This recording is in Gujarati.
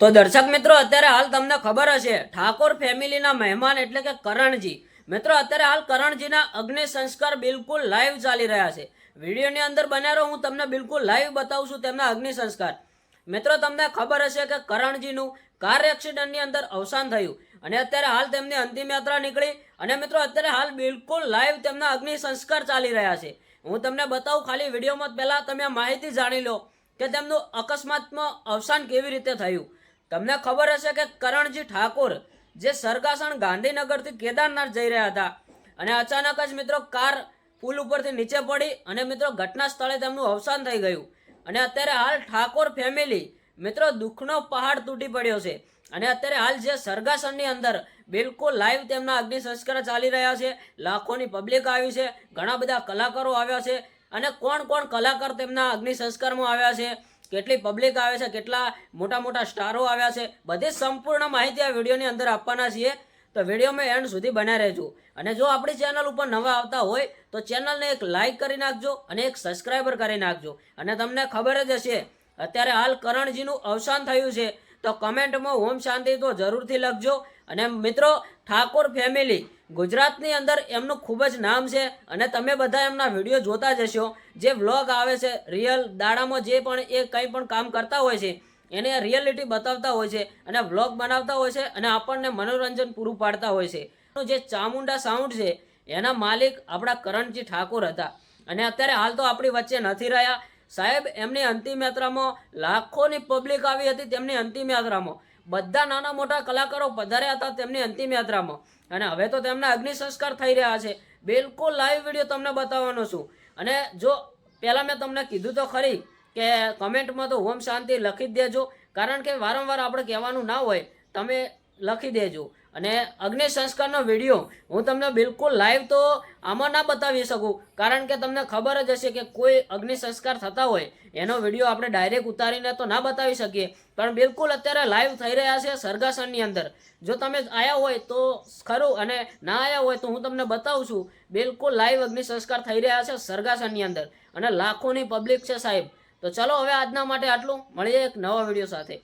તો દર્શક મિત્રો, અત્યારે હાલ તમને ખબર હશે, ઠાકોર ફેમિલીના મહેમાન એટલે કે કરણજી. મિત્રો, અત્યારે હાલ કરણજીના અગ્નિ સંસ્કાર બિલકુલ લાઈવ ચાલી રહ્યા છે. વિડીયોની અંદર બન્યા રહો હું તમને બિલકુલ લાઈવ બતાવું છું તેમના અગ્નિ સંસ્કાર. મિત્રો, તમને ખબર હશે કે કરણજીનું કાર એક્સિડન્ટની અંદર અવસાન થયું અને અત્યારે હાલ તેમની અંતિમ યાત્રા નીકળી અને મિત્રો, અત્યારે હાલ બિલકુલ લાઈવ તેમના અગ્નિ સંસ્કાર ચાલી રહ્યા છે. હું તમને બતાવું, ખાલી વિડીયોમાં પહેલાં તમે માહિતી જાણી લો કે તેમનું અકસ્માતમાં અવસાન કેવી રીતે થયું. તમને ખબર હશે કે કરણજી ઠાકોર જે સરગાસણ ગાંધીનગરથી કેદારનાથ જઈ રહ્યા હતા અને અચાનક જ મિત્રો કાર પુલ ઉપરથી નીચે પડી અને મિત્રો ઘટના સ્થળે તેમનું અવસાન થઈ ગયું. અને અત્યારે હાલ ઠાકોર ફેમિલી મિત્રો દુઃખનો પહાડ તૂટી પડ્યો છે. અને અત્યારે હાલ જે સરગાસણની અંદર બિલકુલ લાઈવ તેમના અગ્નિ સંસ્કાર ચાલી રહ્યા છે. લાખોની પબ્લિક આવી છે. ઘણા બધા કલાકારો આવ્યા છે. અને કોણ કોણ કલાકાર તેમના અગ્નિ સંસ્કારમાં આવ્યા છે? કેટલી પબ્લિક આવે છે, કેટલા મોટા મોટા સ્ટારો આવ્યા છે, બધી સંપૂર્ણ માહિતી આ વિડીયોની અંદર આપવાના છીએ. તો વિડીયોમાં એન્ડ સુધી બન્યા રહેજો. અને જો આપણી ચેનલ ઉપર નવા આવતા હોય, તો ચેનલને એક લાઈક કરી નાખજો અને એક સબસ્ક્રાઈબર કરી નાખજો. અને તમને ખબર જ હશે, અત્યારે હાલ કરણજીનું અવસાન થયું છે. તો કમેન્ટમાં ઓમ શાંતિ તો જરૂરથી લખજો. અને મિત્રો, ઠાકોર ફેમિલી ગુજરાતની અંદર એમનું ખૂબ જ નામ છે અને તમે બધા એમના વીડિયો જોતા જ હશો. જે વ્લોગ આવે છે રિયલ દાડામાં જે પણ એ કંઈ પણ કામ કરતા હોય છે, એને રિયલિટી બતાવતા હોય છે અને વ્લોગ બનાવતા હોય છે અને આપણને મનોરંજન પૂરું પાડતા હોય છે. જે ચામુંડા સાઉન્ડ છે, એના માલિક આપણા કરણજી ઠાકોર હતા. અને અત્યારે હાલ તો આપણી વચ્ચે નથી રહ્યા. સાહેબ, એમની અંતિમ યાત્રામાં લાખોની પબ્લિક આવી હતી તેમની અંતિમ યાત્રામાં. બધા નાના મોટા કલાકારો પધાર્યા હતા તેમની અંતિમ યાત્રામાં. અને હવે તો તેમના અગ્નિ સંસ્કાર થઈ રહ્યા છે. બિલકુલ લાઈવ વીડિયો તમને બતાવવાનો છું. અને જો પહેલાં મેં તમને કીધું તો ખરી કે કમેન્ટમાં તો ઓમ શાંતિ લખી જ દેજો. કારણ કે વારંવાર આપણે કહેવાનું ના હોય. તમે લખી દેજો. અને અગ્નિ સંસ્કારનો વીડિયો હું તમને બિલકુલ લાઈવ તો આમાં ના બતાવી શકું. કારણ કે તમને ખબર જ હશે કે કોઈ અગ્નિ સંસ્કાર થતા હોય, એનો વીડિયો આપણે ડાયરેક્ટ ઉતારીને તો ના બતાવી શકીએ. પણ બિલકુલ અત્યારે લાઈવ થઈ રહ્યા છે સરગાસણની અંદર. જો તમે આવ્યા હોય તો ખરું અને ના આવ્યા હોય તો હું તમને બતાવું છું. બિલકુલ લાઈવ અગ્નિ સંસ્કાર થઈ રહ્યા છે સરગાસણની અંદર. અને લાખોની પબ્લિક છે સાહેબ. તો ચલો હવે આજના માટે આટલું. મળીએ એક નવા વીડિયો સાથે.